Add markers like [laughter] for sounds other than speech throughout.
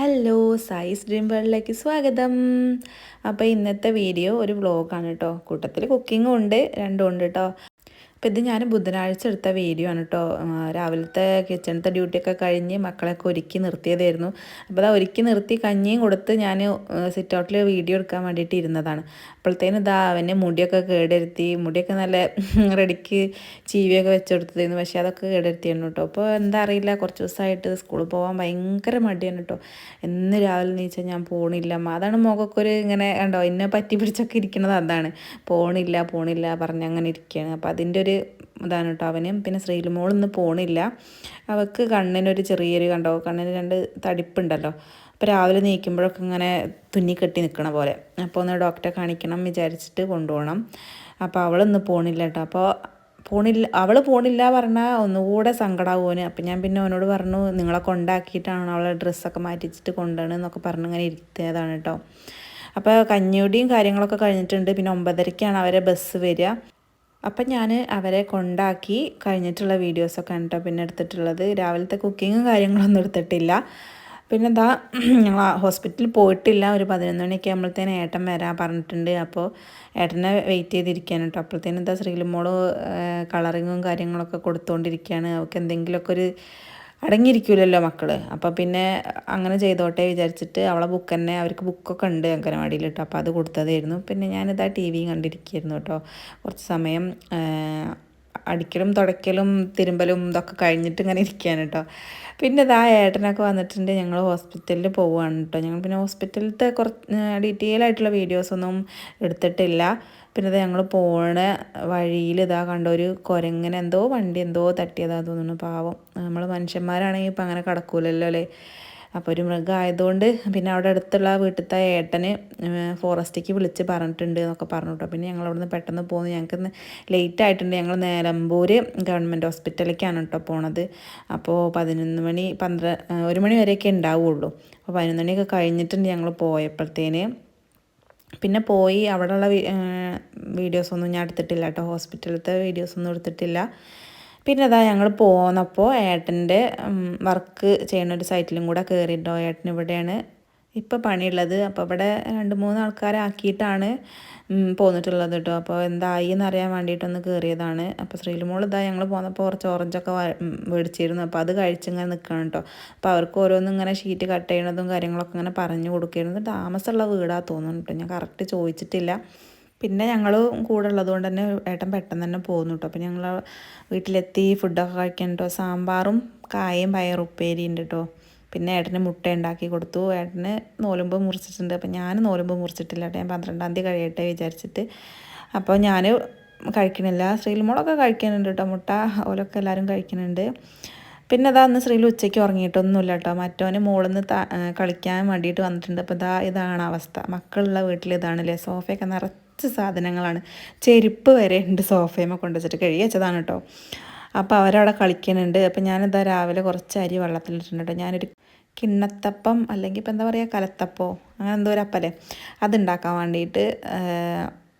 Hello size dream വേൾഡിലേക്ക് സ്വാഗതം. അപ്പോൾ ഇന്നത്തെ വീഡിയോ ഒരു വ്ളോഗാണ് കേട്ടോ കൂട്ടത്തിൽ കുക്കിങ്ങും ഉണ്ട് രണ്ടും ഉണ്ട് കേട്ടോ അപ്പോൾ ഇത് ഞാൻ ബുധനാഴ്ച എടുത്ത വീഡിയോ ആണ് കേട്ടോ രാവിലത്തെ കിച്ചണത്തെ ഡ്യൂട്ടിയൊക്കെ കഴിഞ്ഞ് മക്കളെയൊക്കെ ഒരുക്കി നിർത്തിയതായിരുന്നു. അപ്പോൾ അതാ ഒരുക്കി നിർത്തി കഞ്ഞിയും കൊടുത്ത് ഞാൻ സിറ്റ് ഔട്ടിൽ വീഡിയോ എടുക്കാൻ വേണ്ടിയിട്ട് ഇരുന്നതാണ്. അപ്പോഴത്തേനും ഇതാ അവന്റെ മുടിയൊക്കെ കേടെടുത്തി മുടിയൊക്കെ നല്ല [laughs] റെഡിക്ക് ചീവിയൊക്കെ വെച്ചെടുത്തതായിരുന്നു പക്ഷേ അതൊക്കെ കേടെടുത്തിയാണ് കേട്ടോ അപ്പോൾ എന്താ അറിയില്ല കുറച്ച് ദിവസമായിട്ട് സ്കൂളിൽ പോകാൻ ഭയങ്കര മടിയാണ് കേട്ടോ എന്ന് രാവിലെ നീച്ചാൽ ഞാൻ പോണില്ല. അതാണ് മുഖമൊക്കെ ഒരു ഇങ്ങനെ കണ്ടോ എന്നെ പറ്റി പിടിച്ചൊക്കെ ഇരിക്കുന്നത് അതാണ്. പോണില്ല പോണില്ല പറഞ്ഞ് അങ്ങനെ ഇരിക്കുകയാണ് അപ്പോൾ അതിന്റെ ഒരു ഇതാണ് കേട്ടോ അവന്. പിന്നെ ശ്രീലുമോൾ ഇന്ന് പോണില്ല. അവൾക്ക് കണ്ണിനൊരു ചെറിയൊരു കണ്ടോ കണ്ണിന് രണ്ട് തടിപ്പുണ്ടല്ലോ. അപ്പോൾ രാവിലെ നീക്കുമ്പോഴൊക്കെ ഇങ്ങനെ തുന്നി കെട്ടി നിൽക്കണ പോലെ. അപ്പോൾ ഒന്ന് ഡോക്ടറെ കാണിക്കണം വിചാരിച്ചിട്ട് കൊണ്ടുപോകണം അപ്പോൾ അവളിന്ന് പോണില്ല കേട്ടോ അപ്പോൾ പോണില്ല അവൾ പോണില്ല പറഞ്ഞാൽ ഒന്നുകൂടെ സങ്കടമാവുമോന് അപ്പം ഞാൻ പിന്നെ അവനോട് പറഞ്ഞു നിങ്ങളെ കൊണ്ടാക്കിയിട്ടാണ് അവളെ ഡ്രസ്സൊക്കെ മാറ്റിച്ചിട്ട് കൊണ്ടുപോകണം എന്നൊക്കെ പറഞ്ഞ് ഇങ്ങനെ ഇരുത്തിയതാണ് കേട്ടോ അപ്പോൾ കഞ്ഞിയുടിയും കാര്യങ്ങളൊക്കെ കഴിഞ്ഞിട്ടുണ്ട്. പിന്നെ ഒമ്പതരയ്ക്കാണ് അവരെ ബസ് വരിക. അപ്പം ഞാൻ അവരെ കൊണ്ടാക്കി കഴിഞ്ഞിട്ടുള്ള വീഡിയോസൊക്കെ കേട്ടോ പിന്നെ എടുത്തിട്ടുള്ളത്. രാവിലത്തെ കുക്കിങ്ങും കാര്യങ്ങളൊന്നും എടുത്തിട്ടില്ല. പിന്നെ എന്താ ഞങ്ങൾ ഹോസ്പിറ്റലിൽ പോയിട്ടില്ല. ഒരു പതിനൊന്ന് മണിയൊക്കെ ആകുമ്പോഴത്തേനും ഏട്ടൻ വരാൻ പറഞ്ഞിട്ടുണ്ട്. അപ്പോൾ ഏട്ടനെ വെയിറ്റ് ചെയ്തിരിക്കുകയാണ് കേട്ടോ അപ്പോഴത്തേനും എന്താ ശ്രീലുമോൾ കളറിങ്ങും കാര്യങ്ങളൊക്കെ കൊടുത്തുകൊണ്ടിരിക്കുകയാണ് അവൾക്ക് എന്തെങ്കിലുമൊക്കെ ഒരു അടങ്ങിയിരിക്കില്ലല്ലോ മക്കൾ അപ്പോൾ പിന്നെ അങ്ങനെ ചെയ്തോട്ടെ വിചാരിച്ചിട്ട് അവളെ ബുക്ക് തന്നെ അവർക്ക് ബുക്കൊക്കെ ഉണ്ട് അങ്കനവാടിയിൽ കേട്ടോ. അപ്പോൾ അത് കൊടുത്തതായിരുന്നു. പിന്നെ ഞാനിതാ ടി വി കണ്ടിരിക്കുകയായിരുന്നു കേട്ടോ. കുറച്ച് സമയം അടിക്കലും തുടയ്ക്കലും തിരുമ്പലും ഇതൊക്കെ കഴിഞ്ഞിട്ട് ഇങ്ങനെ ഇരിക്കുകയാണ് കേട്ടോ പിന്നെ ഇതാ ഏട്ടനൊക്കെ വന്നിട്ടുണ്ട്. ഞങ്ങൾ ഹോസ്പിറ്റലിൽ പോവുകയാണ് കേട്ടോ ഞങ്ങൾ പിന്നെ ഹോസ്പിറ്റലിലത്തെ കുറച്ച് ഡീറ്റെയിൽ ആയിട്ടുള്ള വീഡിയോസൊന്നും എടുത്തിട്ടില്ല. പിന്നെ ഇത് ഞങ്ങൾ പോണ വഴിയിൽ ഇതാ കണ്ട ഒരു കുരങ്ങനെ എന്തോ വണ്ടി എന്തോ തട്ടിയതാ തോന്നുന്നു. പാവം. നമ്മൾ മനുഷ്യന്മാരാണെങ്കിൽ ഇപ്പം അങ്ങനെ കിടക്കൂലല്ലോ അല്ലേ? അപ്പോൾ ഒരു മൃഗമായതുകൊണ്ട് പിന്നെ അവിടെ അടുത്തുള്ള വീട്ടിലത്തെ ഏട്ടന് ഫോറസ്റ്റിക്ക് വിളിച്ച് പറഞ്ഞിട്ടുണ്ട് എന്നൊക്കെ പറഞ്ഞു കേട്ടോ. പിന്നെ ഞങ്ങൾ അവിടുന്ന് പെട്ടെന്ന് പോകുന്നു ഞങ്ങൾക്ക് ലേറ്റ് ആയിട്ടുണ്ട്. ഞങ്ങൾ നിലമ്പൂർ ഗവൺമെന്റ് ഹോസ്പിറ്റലിലേക്കാണ് കേട്ടോ പോണത്. അപ്പോൾ പതിനൊന്ന് മണി പന്ത്ര ഒരു മണി വരെയൊക്കെ ഉണ്ടാവുള്ളൂ. അപ്പോൾ പതിനൊന്ന് മണിയൊക്കെ കഴിഞ്ഞിട്ടുണ്ട് ഞങ്ങൾ പോയപ്പോഴത്തേന്. പിന്നെ പോയി അവിടെയുള്ള വീഡിയോസൊന്നും ഞാൻ എടുത്തിട്ടില്ല കേട്ടോ. ഹോസ്പിറ്റലത്തെ വീഡിയോസൊന്നും എടുത്തിട്ടില്ല. പിന്നെ അതാ ഞങ്ങൾ പോന്നപ്പോൾ ഏട്ടന്റെ വർക്ക് ചെയ്യുന്ന ഒരു സൈറ്റിലും കൂടെ കയറിയിട്ടോ ഏട്ടൻ ഇവിടെയാണ് ഇപ്പോൾ പണിയുള്ളത്. അപ്പോൾ ഇവിടെ രണ്ട് മൂന്ന് ആൾക്കാരെ ആക്കിയിട്ടാണ് പോന്നിട്ടുള്ളത് കേട്ടോ അപ്പോൾ എന്തായി എന്നറിയാൻ വേണ്ടിയിട്ടൊന്ന് കയറിയതാണ് അപ്പോൾ ശ്രീലുമോൾ ഇതാ ഞങ്ങൾ പോന്നപ്പോൾ കുറച്ച് ഓറഞ്ചൊക്കെ മേടിച്ചിരുന്നു. അപ്പോൾ അത് കഴിച്ചിങ്ങനെ നിൽക്കണം കേട്ടോ അപ്പോൾ അവർക്ക് ഓരോന്നും ഇങ്ങനെ ഷീറ്റ് കട്ട് ചെയ്യണതും കാര്യങ്ങളൊക്കെ ഇങ്ങനെ പറഞ്ഞു കൊടുക്കുകയായിരുന്നു താമസമുള്ള വീടാണ് തോന്നുന്നു കേട്ടോ ഞാൻ കറക്റ്റ് ചോദിച്ചിട്ടില്ല. പിന്നെ ഞങ്ങൾ കൂടെ ഉള്ളതുകൊണ്ട് തന്നെ ഏട്ടൻ പെട്ടെന്ന് തന്നെ പോകുന്നു കേട്ടോ അപ്പോൾ ഞങ്ങൾ വീട്ടിലെത്തി ഫുഡൊക്കെ കഴിക്കാൻ കേട്ടോ സാമ്പാറും കായയും പയറുപ്പേരി ഉണ്ട് കേട്ടോ പിന്നെ ഏട്ടന് മുട്ട ഉണ്ടാക്കി കൊടുത്തു. ഏട്ടന് നോലുമ്പ് മുറിച്ചിട്ടുണ്ട്. അപ്പം ഞാൻ നോലുമ്പ് മുറിച്ചിട്ടില്ല കേട്ടോ ഞാൻ പന്ത്രണ്ടാം തീയതി കഴിയട്ടെ വിചാരിച്ചിട്ട്. അപ്പോൾ ഞാൻ കഴിക്കണില്ല ശ്രീലുമോളൊക്കെ കഴിക്കുന്നുണ്ട് കേട്ടോ മുട്ട ഓലൊക്കെ എല്ലാവരും കഴിക്കുന്നുണ്ട് പിന്നെ അതാ അന്ന് ശ്രീലു ഉച്ചയ്ക്ക് ഉറങ്ങിയിട്ടൊന്നുമില്ല കേട്ടോ മറ്റോന് മുകളിൽ കളിക്കാൻ വേണ്ടിയിട്ട് വന്നിട്ടുണ്ട്. അപ്പോൾ ഇതാ ഇതാണ് അവസ്ഥ. മക്കളുള്ള വീട്ടിൽ ഇതാണല്ലേ. സോഫയൊക്കെ നിറച്ച് സാധനങ്ങളാണ്. ചെരുപ്പ് വരെ ഉണ്ട് സോഫയമ കൊണ്ടുവച്ചിട്ട് കഴുകി വെച്ചതാണ് കേട്ടോ. അപ്പോൾ അവരവിടെ കളിക്കുന്നുണ്ട്. അപ്പോൾ ഞാനിതാ രാവിലെ കുറച്ച് അരി വെള്ളത്തിലിട്ടുണ്ട് കേട്ടോ. ഞാനൊരു കിണ്ണത്തപ്പം അല്ലെങ്കിൽ ഇപ്പം എന്താ പറയുക കലത്തപ്പോ അങ്ങനെ എന്തോ ഒരു അപ്പല്ലേ അതുണ്ടാക്കാൻ വേണ്ടിയിട്ട്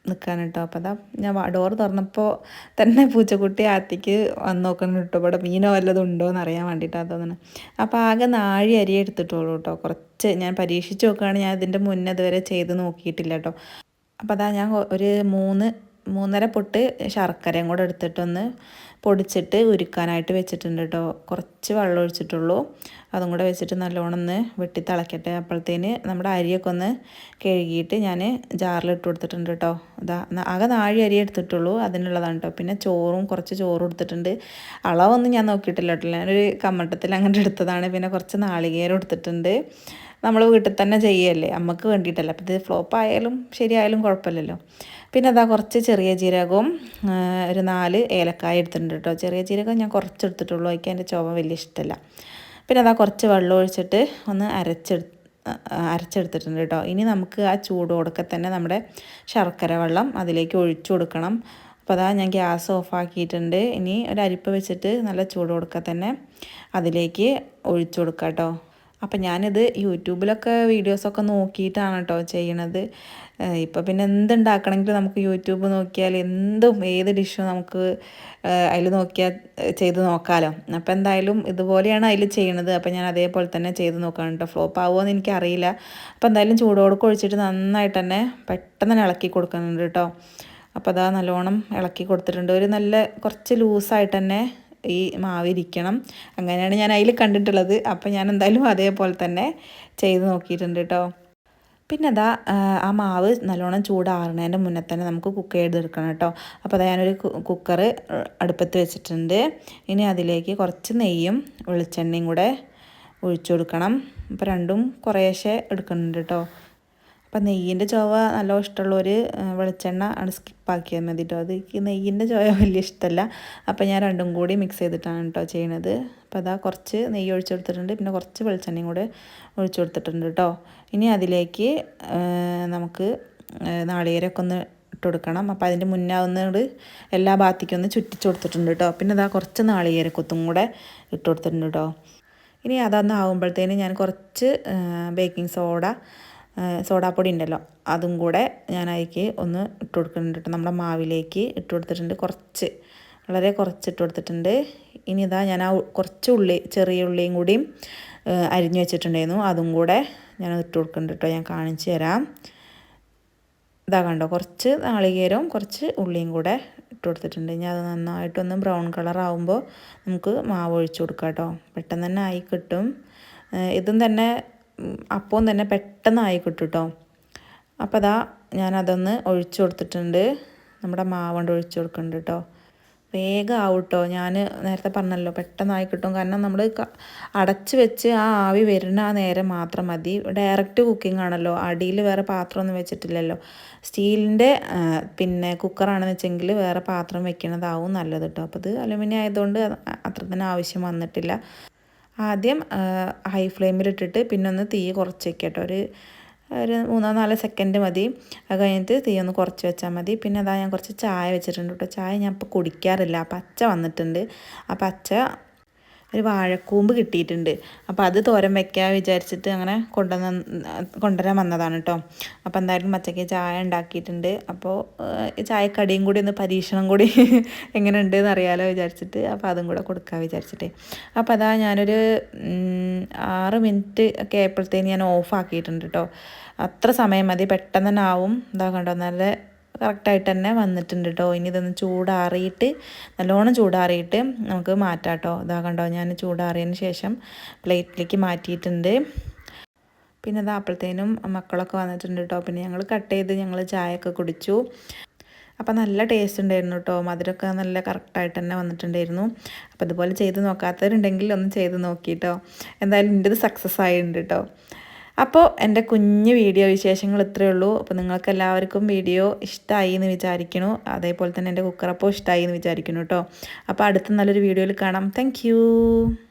നിൽക്കാൻ കേട്ടോ. അപ്പോൾ അതാ ഞാൻ ഡോർ തുറന്നപ്പോൾ തന്നെ പൂച്ചക്കുട്ടി ആത്തിക്ക് വന്ന് നോക്കണം കേട്ടോ. ഇവിടെ മീനോ വല്ലതും ഉണ്ടോ എന്ന് അറിയാൻ വേണ്ടിയിട്ടാണ് തോന്നുന്നത് അപ്പോൾ ആകെ നാഴി അരി എടുത്തിട്ടുള്ളൂ കേട്ടോ. കുറച്ച് ഞാൻ പരീക്ഷിച്ച് നോക്കുകയാണ് ഞാൻ ഇതിന്റെ മുന്നേ ഇതുവരെ ചെയ്ത് നോക്കിയിട്ടില്ല കേട്ടോ. അപ്പോൾ അതാ ഞാൻ ഒരു മൂന്ന് മൂന്നര പൊട്ട് ശർക്കരയും കൂടെ എടുത്തിട്ടൊന്ന് പൊടിച്ചിട്ട് ഉരുക്കാനായിട്ട് വെച്ചിട്ടുണ്ട് കേട്ടോ. കുറച്ച് വെള്ളം ഒഴിച്ചിട്ടുള്ളൂ. അതും കൂടെ വെച്ചിട്ട് നല്ലോണം ഒന്ന് വെട്ടി തിളക്കട്ടെ. അപ്പോഴത്തേന് നമ്മുടെ അരിയൊക്കെ ഒന്ന് കഴുകിയിട്ട് ഞാൻ ജാറിലിട്ട് കൊടുത്തിട്ടുണ്ട് കേട്ടോ. അതാ ആകെ നാഴി അരി എടുത്തിട്ടുള്ളൂ. അതിനുള്ളതാണ് കേട്ടോ. പിന്നെ ചോറും കുറച്ച് ചോറും എടുത്തിട്ടുണ്ട് അളവൊന്നും ഞാൻ നോക്കിയിട്ടില്ല കേട്ടോ. ഞാനൊരു കമ്മട്ടത്തിൽ അങ്ങനെ എടുത്തതാണ്. പിന്നെ കുറച്ച് നാളികേരം എടുത്തിട്ടുണ്ട്. നമ്മൾ വീട്ടിൽ തന്നെ ചെയ്യല്ലേ? അമ്മയ്ക്ക് വേണ്ടിയിട്ടല്ല. അപ്പോൾ ഇത് ഫ്ലോപ്പ് ആയാലും ശരിയായാലും കുഴപ്പമില്ലല്ലോ. പിന്നെ അതാ കുറച്ച് ചെറിയ ജീരകവും ഒരു നാല് ഏലക്കായ എടുത്തിട്ടുണ്ട് കേട്ടോ ചെറിയ ജീരകം ഞാൻ കുറച്ച് എടുത്തിട്ടുള്ളൂ. എനിക്ക് എന്റെ ചുവ വലിയ ഇഷ്ടമല്ല പിന്നെ അതാ കുറച്ച് വെള്ളം ഒഴിച്ചിട്ട് ഒന്ന് അരച്ചെടുത്ത് അരച്ചെടുത്തിട്ടുണ്ട് കേട്ടോ ഇനി നമുക്ക് ആ ചൂടോടൊക്കെ തന്നെ നമ്മുടെ ശർക്കര വെള്ളം അതിലേക്ക് ഒഴിച്ചു കൊടുക്കണം. അപ്പോൾ അതാ ഞാൻ ഗ്യാസ് ഓഫാക്കിയിട്ടുണ്ട്. ഇനി ഒരു അരിപ്പ് വെച്ചിട്ട് നല്ല ചൂടോടൊക്കെ തന്നെ അതിലേക്ക് ഒഴിച്ചു കൊടുക്കാം കേട്ടോ അപ്പം ഞാനിത് യൂട്യൂബിലൊക്കെ വീഡിയോസൊക്കെ നോക്കിയിട്ടാണ് കേട്ടോ ചെയ്യണത്. ഇപ്പോൾ പിന്നെ എന്തുണ്ടാക്കണമെങ്കിലും നമുക്ക് യൂട്യൂബ് നോക്കിയാൽ എന്തും ഏത് ഡിഷും നമുക്ക് അതിൽ നോക്കിയാൽ ചെയ്ത് നോക്കാമല്ലോ അപ്പോൾ എന്തായാലും ഇതുപോലെയാണ് അതിൽ ചെയ്യണത്. അപ്പോൾ ഞാൻ അതേപോലെ തന്നെ ചെയ്ത് നോക്കുകയാണ് കേട്ടോ ഫ്ലോപ്പ് ആവുമോ എന്ന് എനിക്കറിയില്ല. അപ്പോൾ എന്തായാലും ചൂടോട് ഒഴിച്ചിട്ട് നന്നായിട്ട് തന്നെ പെട്ടെന്ന് തന്നെ ഇളക്കി കൊടുക്കുന്നുണ്ട് കേട്ടോ അപ്പോൾ അതാ നല്ലോണം ഇളക്കി കൊടുത്തിട്ടുണ്ട്. ഒരു നല്ല കുറച്ച് ലൂസായിട്ട് തന്നെ ഈ മാവിരിക്കണം. അങ്ങനെയാണ് ഞാൻ അതിൽ കണ്ടിട്ടുള്ളത്. അപ്പോൾ ഞാൻ എന്തായാലും അതേപോലെ തന്നെ ചെയ്ത് നോക്കിയിട്ടുണ്ട് കേട്ടോ പിന്നെ അതാ ആ മാവ് നല്ലോണം ചൂടാറുന്നതിന്റെ മുന്നേ തന്നെ നമുക്ക് കുക്ക് ചെയ്തെടുക്കണം കേട്ടോ അപ്പോൾ അതാ ഞാനൊരു കുക്കർ അടുപ്പത്ത് വെച്ചിട്ടുണ്ട്. ഇനി അതിലേക്ക് കുറച്ച് നെയ്യും വെളിച്ചെണ്ണയും കൂടെ ഒഴിച്ചു കൊടുക്കണം. അപ്പോൾ രണ്ടും കുറേശ്ശെ എടുക്കുന്നുണ്ട് കേട്ടോ അപ്പം നെയ്യിന്റെ ചുവ നല്ല ഇഷ്ടമുള്ളവർ വെളിച്ചെണ്ണ ആണ് സ്കിപ്പാക്കിയാൽ മതി കേട്ടോ അത് നെയ്യിന്റെ ചുവ വലിയ ഇഷ്ടമല്ല. അപ്പം ഞാൻ രണ്ടും കൂടി മിക്സ് ചെയ്തിട്ടാണ് കേട്ടോ ചെയ്യണത്. അപ്പോൾ അതാ കുറച്ച് നെയ്യ് ഒഴിച്ചു കൊടുത്തിട്ടുണ്ട്. പിന്നെ കുറച്ച് വെളിച്ചെണ്ണയും കൂടെ ഒഴിച്ചു കൊടുത്തിട്ടുണ്ട് കേട്ടോ ഇനി അതിലേക്ക് നമുക്ക് നാളികേരമൊക്കെ ഒന്ന് ഇട്ട് കൊടുക്കണം. അപ്പോൾ അതിന്റെ മുന്നേ എല്ലാ ഭാഗത്തേക്കും ഒന്ന് ചുറ്റിച്ചു കൊടുത്തിട്ടുണ്ട് കേട്ടോ പിന്നെ അതാ കുറച്ച് നാളികേരക്കൊത്തും കൂടെ ഇട്ട് കൊടുത്തിട്ടുണ്ട് കേട്ടോ ഇനി അതൊന്നാവുമ്പോഴത്തേന് ഞാൻ കുറച്ച് ബേക്കിംഗ് സോഡ സോഡാപ്പൊടി ഉണ്ടല്ലോ അതും കൂടെ ഞാൻ അതിലേക്ക് ഒന്ന് ഇട്ട് കൊടുക്കുന്നുണ്ട് നമ്മുടെ മാവിലേക്ക് ഇട്ട് കൊടുത്തിട്ടുണ്ട്. കുറച്ച് വളരെ കുറച്ച് ഇട്ട് കൊടുത്തിട്ടുണ്ട്. ഇനി ഇതാ ഞാൻ ആ കുറച്ച് ഉള്ളി ചെറിയ ഉള്ളിയും കൂടിയും അരിഞ്ഞു വെച്ചിട്ടുണ്ടായിരുന്നു. അതും കൂടെ ഞാൻ ഇട്ട് കൊടുക്കുന്നുണ്ട് കേട്ടോ. ഞാൻ കാണിച്ചു തരാം. ഇതാ കണ്ടോ കുറച്ച് നാളികേരവും കുറച്ച് ഉള്ളിയും കൂടെ ഇട്ട് കൊടുത്തിട്ടുണ്ട്. ഇനി അത് നന്നായിട്ടൊന്ന് ബ്രൗൺ കളർ ആകുമ്പോൾ നമുക്ക് മാവ് ഒഴിച്ചു കൊടുക്കാം കേട്ടോ. പെട്ടെന്ന് തന്നെ ആയി കിട്ടും. ഇതും തന്നെ അപ്പം തന്നെ പെട്ടെന്ന് കിട്ടും കേട്ടോ അപ്പോൾ അതാ ഞാനതൊന്ന് ഒഴിച്ചു കൊടുത്തിട്ടുണ്ട്. നമ്മുടെ മാവണ്ട് ഒഴിച്ചു കൊടുക്കുന്നുണ്ട് കേട്ടോ. വേഗം ആവും കേട്ടോ ഞാൻ നേരത്തെ പറഞ്ഞല്ലോ പെട്ടെന്നായി കിട്ടും. കാരണം നമ്മൾ അടച്ച് വെച്ച് ആ ആവി വരുന്ന ആ നേരം മാത്രം മതി. ഡയറക്റ്റ് കുക്കിംഗ് ആണല്ലോ. അടിയിൽ വേറെ പാത്രമൊന്നും വെച്ചിട്ടില്ലല്ലോ. സ്റ്റീലിന്റെ പിന്നെ കുക്കറാണെന്ന് വെച്ചെങ്കിൽ വേറെ പാത്രം വെക്കുന്നതാവും നല്ലത് കേട്ടോ. അപ്പോൾ ഇത് അലുമിനിയം ആയതുകൊണ്ട് അത്ര തന്നെ ആവശ്യം വന്നിട്ടില്ല. ആദ്യം ഹൈ ഫ്ലെയിമിലിട്ടിട്ട് പിന്നെ ഒന്ന് തീ കുറച്ച് വെക്കുക കേട്ടോ ഒരു ഒരു മൂന്നോ നാലോ സെക്കൻഡ് മതി. അത് കഴിഞ്ഞിട്ട് തീ ഒന്ന് കുറച്ച് വെച്ചാൽ മതി. പിന്നെ അതാ ഞാൻ കുറച്ച് ചായ വെച്ചിട്ടുണ്ട് കേട്ടോ ചായ ഞാൻ ഇപ്പോൾ കുടിക്കാറില്ല. പച്ച വന്നിട്ടുണ്ട്. ആ പച്ച ഒരു വാഴക്കൂമ്പ് കിട്ടിയിട്ടുണ്ട്. അപ്പോൾ അത് തോരൻ വെക്കാൻ വിചാരിച്ചിട്ട് അങ്ങനെ കൊണ്ടുവന്ന് കൊണ്ടുവരാൻ വന്നതാണ് കേട്ടോ അപ്പോൾ എന്തായാലും മച്ചയ്ക്ക് ചായ ഉണ്ടാക്കിയിട്ടുണ്ട്. അപ്പോൾ ചായക്കടിയും കൂടി ഒന്ന് പരീക്ഷണം കൂടി [laughs] എങ്ങനെ ഉണ്ട് എന്ന് അറിയാലോ വിചാരിച്ചിട്ട്. അപ്പോൾ അതും കൂടെ കൊടുക്കാൻ വിചാരിച്ചിട്ട്. അപ്പോൾ അതാ ഞാനൊരു ആറ് മിനിറ്റ് ഒക്കെ ആയപ്പോഴത്തേന് ഞാൻ ഓഫ് ആക്കിയിട്ടുണ്ട് കേട്ടോ അത്ര സമയം മതി. പെട്ടെന്ന് തന്നെ ആവും. ഇതാ കണ്ടോ നല്ല കറക്റ്റായിട്ട് തന്നെ വന്നിട്ടുണ്ട് കേട്ടോ ഇനി ഇതൊന്ന് ചൂടാറിയിട്ട് നല്ലോണം ചൂടാറിയിട്ട് നമുക്ക് മാറ്റാം കേട്ടോ ഇതാ കണ്ടോ ഞാൻ ചൂടാറിയതിന് ശേഷം പ്ലേറ്റിലേക്ക് മാറ്റിയിട്ടുണ്ട്. പിന്നെ അതാ അപ്പോഴത്തേനും മക്കളൊക്കെ വന്നിട്ടുണ്ട് കേട്ടോ പിന്നെ ഞങ്ങൾ കട്ട് ചെയ്ത് ഞങ്ങൾ ചായയൊക്കെ കുടിച്ചു. അപ്പോൾ നല്ല ടേസ്റ്റ് ഉണ്ടായിരുന്നു കേട്ടോ മധുരമൊക്കെ നല്ല കറക്റ്റായിട്ട് തന്നെ വന്നിട്ടുണ്ടായിരുന്നു. അപ്പോൾ ഇതുപോലെ ചെയ്ത് നോക്കാത്തവരുണ്ടെങ്കിൽ ഒന്ന് ചെയ്ത് നോക്കിയിട്ടോ എന്തായാലും എന്റെ ഇത് സക്സസ് ആയിട്ടുണ്ട് കേട്ടോ അപ്പോൾ എന്റെ കുഞ്ഞ് വീഡിയോ വിശേഷങ്ങൾ ഇത്രയേ ഉള്ളൂ. അപ്പോൾ നിങ്ങൾക്ക് എല്ലാവർക്കും വീഡിയോ ഇഷ്ടമായി എന്ന് വിചാരിക്കണു. അതേപോലെ തന്നെ എന്റെ കുക്കറപ്പോൾ ഇഷ്ടമായി എന്ന് വിചാരിക്കണു കേട്ടോ അപ്പോൾ അടുത്ത നല്ലൊരു വീഡിയോയിൽ കാണാം. താങ്ക്